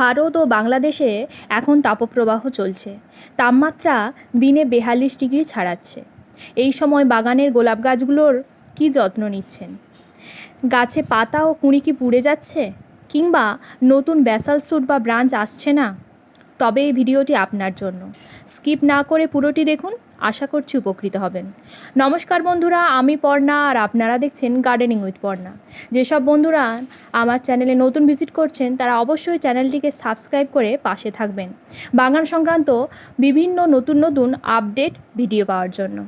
ভারত ও বাংলাদেশে এখন তাপপ্রবাহ চলছে। তাপমাত্রা দিনে বেহাল্লিশ ডিগ্রি ছাড়াচ্ছে। এই সময় বাগানের গোলাপ গাছগুলোর কী যত্ন নিচ্ছেন? গাছে পাতা ও কুঁড়ি কি পুড়ে যাচ্ছে? কিংবা নতুন ব্যাসাল স্যুট বা ব্রাঞ্চ আসছে না? তবে এই ভিডিওটি আপনার জন্য। স্কিপ না করে পুরোটি দেখুন, আশা করছি উপকৃত হবেন। নমস্কার বন্ধুরা, আমি পর্ণা আর আপনারা দেখছেন গার্ডেনিং উইথ পর্ণা। যেসব বন্ধুরা আমার চ্যানেলে নতুন ভিজিট করছেন, তারা অবশ্যই চ্যানেলটিকে সাবস্ক্রাইব করে পাশে থাকবেন। বাগান সংক্রান্ত বিভিন্ন নতুন নতুন আপডেট ভিডিও পাওয়ার জন্য।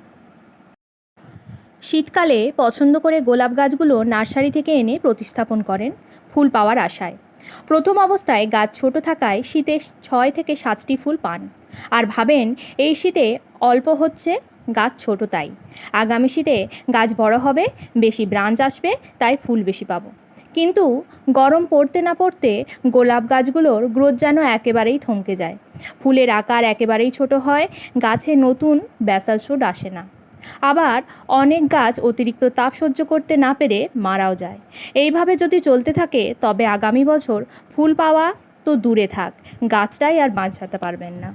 শীতকালে পছন্দ করে গোলাপ গাছগুলো নার্সারি থেকে এনে প্রতিস্থাপন করেন ফুল পাওয়ার আশায়। প্রথম অবস্থায় গাছ ছোট থাকায় শীতে ছয় থেকে সাতটি ফুল পান। আর ভাবেন, এই শীতে অল্প হচ্ছে, গাছ ছোট তাই। আগামী শীতে গাছ বড় হবে, বেশি ব্রাঞ্চ আসবে, তাই ফুল বেশি পাবো। কিন্তু গরম পড়তে না পড়তে গোলাপ গাছগুলোর গ্রোথ যেন একেবারেই থমকে যায়। ফুলের আকার একেবারেই ছোট হয়, গাছে নতুন ব্যাসাল শুট আসে না। আবার অনেক গাছ অতিরিক্ত তাপ সহ্য করতে না পেরে মারাও যায়। এইভাবে যদি চলতে থাকে, তবে আগামী বছর ফুল পাওয়া তো দূরে থাক, গাছটাই আর বাঁচাতে পারবেন না।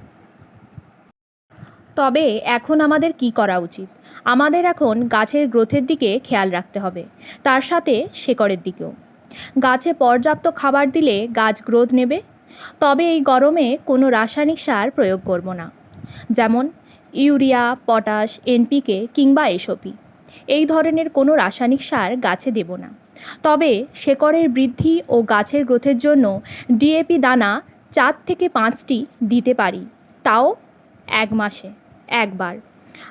তবে এখন আমাদের কি করা উচিত? আমাদের এখন গাছের গ্রোথের দিকে খেয়াল রাখতে হবে, তার সাথে শেকড়ের দিকেও। গাছে পর্যাপ্ত খাবার দিলে গাছ গ্রোথ নেবে, তবে এই গরমে কোনো রাসায়নিক সার প্রয়োগ করব না। যেমন ইউরিয়া, পটাশ, এনপিকে কিংবা এসপি এই ধরনের কোনো রাসায়নিক সার গাছে দেব না। তবে শেকড়ের বৃদ্ধি ও গাছের গ্রোথের জন্য ডিএপি দানা চার থেকে পাঁচটি দিতে পারি, তাও এক মাসে, একবার।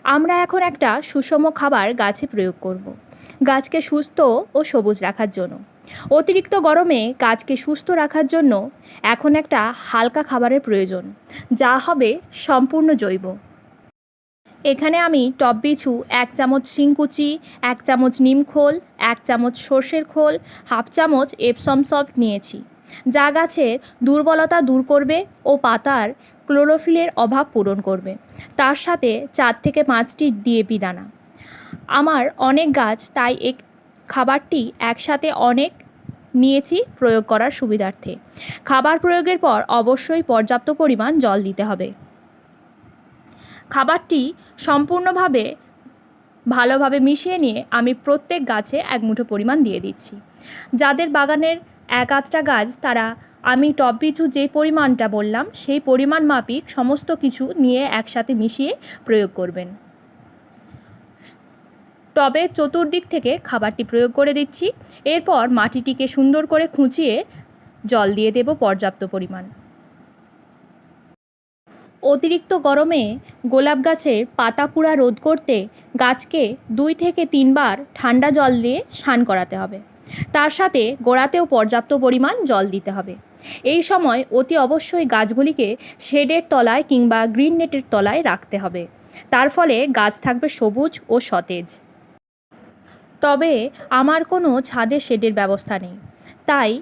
আমরা এখন একটা সুষম খাবার গাছে প্রয়োগ করব। গাছকে সুস্থ ও সবুজ রাখার জন্য। অতিরিক্ত গরমে গাছকে সুস্থ রাখার জন্য এখন একটা হালকা খাবারের প্রয়োজন, যা হবে সম্পূর্ণ জৈব। এখানে আমি টপ বিছু, এক চামচ শিংকুচি, এক চামচ নিমখোল এক চামচ সর্ষের খোল, হাফ চামচ এপসম সল্ট নিয়েছি। যা গাছের দুর্বলতা দূর করবে ও পাতার ক্লোরোফিলের অভাব পূরণ করবে। তার সাথে চার থেকে পাঁচটি ডিএপি দানা। আমার অনেক গাছ তাই এক খাবারটি একসাথে অনেক নিয়েছি প্রয়োগ করার সুবিধার্থে। খাবার প্রয়োগের পর অবশ্যই পর্যাপ্ত পরিমাণ জল দিতে হবে। খাবারটি সম্পূর্ণভাবে, ভালোভাবে মিশিয়ে নিয়ে আমি প্রত্যেক গাছে এক মুঠো পরিমাণ দিয়ে দিচ্ছি। যাদের বাগানের এক আধটা গাছ তারা, আমি টব পিছু যে পরিমাণটা বললাম, সেই পরিমাণ মাপিক সমস্ত কিছু নিয়ে একসাথে মিশিয়ে প্রয়োগ করবেন। টবে চতুর্দিক থেকে খাবারটি প্রয়োগ করে দিচ্ছি। এরপর মাটিটিকে সুন্দর করে খুঁচিয়ে জল দিয়ে দেব পর্যাপ্ত পরিমাণ। অতিরিক্ত গরমে গোলাপ গাছের পাতা পুড়া রোধ করতে গাছকে দুই থেকে তিনবার ঠান্ডা জল দিয়ে স্নান করাতে হবে। তার সাথে গোড়াতেও পর্যাপ্ত পরিমাণ জল দিতে হবে। এই সময় অতি অবশ্যই গাছগুলিকে শেডের তলায় কিংবা গ্রিন নেটের তলায় রাখতে হবে। তার ফলে গাছ থাকবে সবুজ ও সতেজ। তবে আমার কোনো ছাদে শেডের ব্যবস্থা নেই। তাই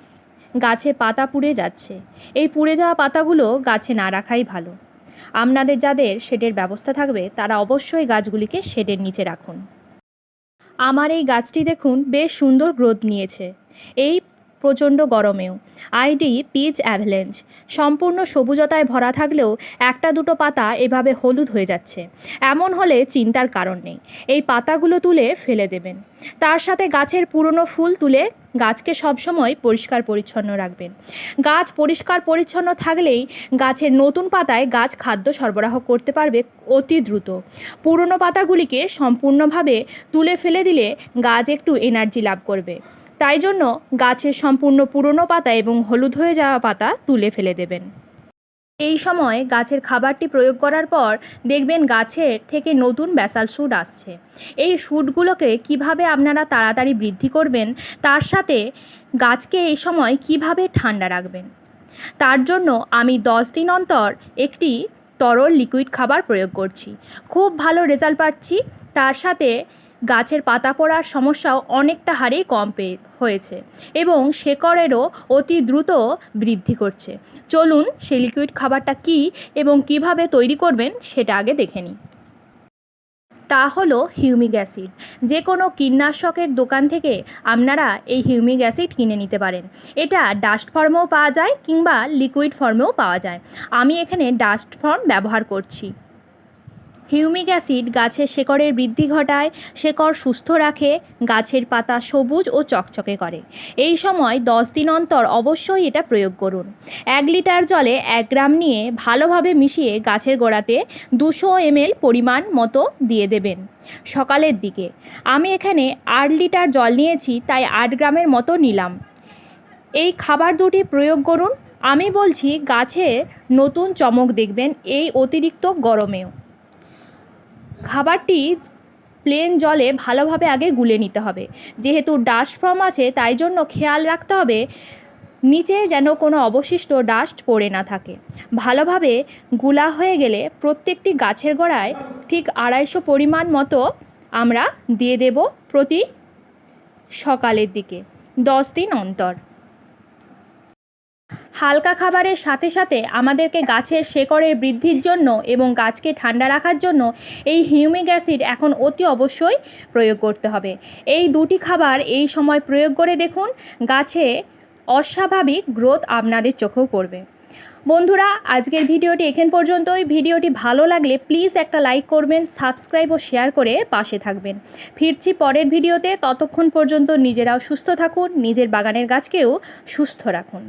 গাছে পাতা পুড়ে যাচ্ছে। এই পুড়ে যাওয়া পাতাগুলো গাছে না রাখাই ভালো। আপনাদের যাদের শেডের ব্যবস্থা থাকবে, তারা অবশ্যই গাছগুলিকে শেডের নিচে রাখুন। আমার এই গাছটি দেখুন, বেশ সুন্দর গ্রোথ নিয়েছে। এই প্রচণ্ড গরমেও। আইডি, পিচ অ্যাভেলেঞ্জ সম্পূর্ণ সবুজতায় ভরা থাকলেও একটা দুটো পাতা এভাবে হলুদ হয়ে যাচ্ছে। এমন হলে চিন্তার কারণ নেই। এই পাতাগুলো তুলে ফেলে দেবেন। তার সাথে গাছের পুরনো ফুল তুলে গাছকে সবসময় পরিষ্কার পরিচ্ছন্ন রাখবেন। গাছ পরিষ্কার পরিচ্ছন্ন থাকলেই গাছের নতুন পাতায় গাছ খাদ্য সরবরাহ করতে পারবে অতি দ্রুত। পুরনো পাতাগুলিকে সম্পূর্ণভাবে তুলে ফেলে দিলে গাছ একটু এনার্জি লাভ করবে। তাই জন্য গাছের সম্পূর্ণ পুরনো পাতা এবং হলুদ হয়ে যাওয়া পাতা তুলে ফেলে দেবেন। এই সময় গাছের খাবারটি প্রয়োগ করার পর দেখবেন গাছের থেকে নতুন ব্যাসাল শুট আসছে। এই শুটগুলোকে কীভাবে আপনারা তাড়াতাড়ি বৃদ্ধি করবেন, তার সাথে গাছকে এই সময় কীভাবে ঠান্ডা রাখবেন, তার জন্য আমি দশ দিন অন্তর একটি তরল লিকুইড খাবার প্রয়োগ করছি। খুব ভালো রেজাল্ট পাচ্ছি, তার সাথে গাছের পাতা পড়ার সমস্যাও অনেকটা হারেই কম পেয়ে হয়েছে এবং শেকড়েরও অতি দ্রুত বৃদ্ধি করছে। চলুন সেই লিকুইড খাবারটা কী এবং কীভাবে তৈরি করবেন সেটা আগে দেখে নিই। তা হলো হিউমিক অ্যাসিড যে কোনো কীটনাশকের দোকান থেকে আপনারা এই হিউমিক অ্যাসিড কিনে নিতে পারেন। এটা ডাস্ট ফর্মেও পাওয়া যায় কিংবা লিকুইড ফর্মেও পাওয়া যায়। আমি এখানে ডাস্ট ফর্ম ব্যবহার করছি। হিউমিক অ্যাসিড গাছের শেকড়ের বৃদ্ধি ঘটায়, শেকড় সুস্থ রাখে, গাছের পাতা সবুজ ও চকচকে করে। এই সময় দশ দিন অন্তর অবশ্যই এটা প্রয়োগ করুন। এক লিটার জলে এক গ্রাম নিয়ে ভালোভাবে মিশিয়ে গাছের গোড়াতে দুশো এমএল পরিমাণ মতো দিয়ে দেবেন। সকালের দিকে। আমি এখানে আট লিটার জল নিয়েছি, তাই আট গ্রামের মতো নিলাম। এই খাবার দুটি প্রয়োগ করুন। আমি বলছি, গাছের নতুন চমক দেখবেন এই অতিরিক্ত গরমেও। খাবারটি প্লেন জলে ভালোভাবে আগে গুলে নিতে হবে। যেহেতু ডাস্ট ফর্ম আছে, তাই জন্য খেয়াল রাখতে হবে, নিচে যেন কোনো অবশিষ্ট ডাস্ট পড়ে না থাকে। ভালোভাবে গুলা হয়ে গেলে প্রত্যেকটি গাছের গোড়ায় ঠিক আড়াইশো পরিমাণ মতো আমরা দিয়ে দেব প্রতি সকালের দিকে, দশ দিন অন্তর। হালকা খাবারের সাথে সাথে আমাদেরকে গাছের শেকড়ের বৃদ্ধির জন্য এবং গাছকে ঠান্ডা রাখার জন্য এই হিউমিক অ্যাসিড এখন অতি অবশ্যই প্রয়োগ করতে হবে। এই দুটি খাবার এই সময় প্রয়োগ করে দেখুন, গাছে অস্বাভাবিক গ্রোথ আপনাদের চোখেও পড়বে। বন্ধুরা, আজকের ভিডিওটি এখান পর্যন্তই। ভিডিওটি ভালো লাগলে প্লিজ একটা লাইক করবেন, সাবস্ক্রাইব ও শেয়ার করে পাশে থাকবেন। ফিরছি পরের ভিডিওতে। ততক্ষণ পর্যন্ত নিজেরাও সুস্থ থাকুন, নিজের বাগানের গাছকেও সুস্থ রাখুন।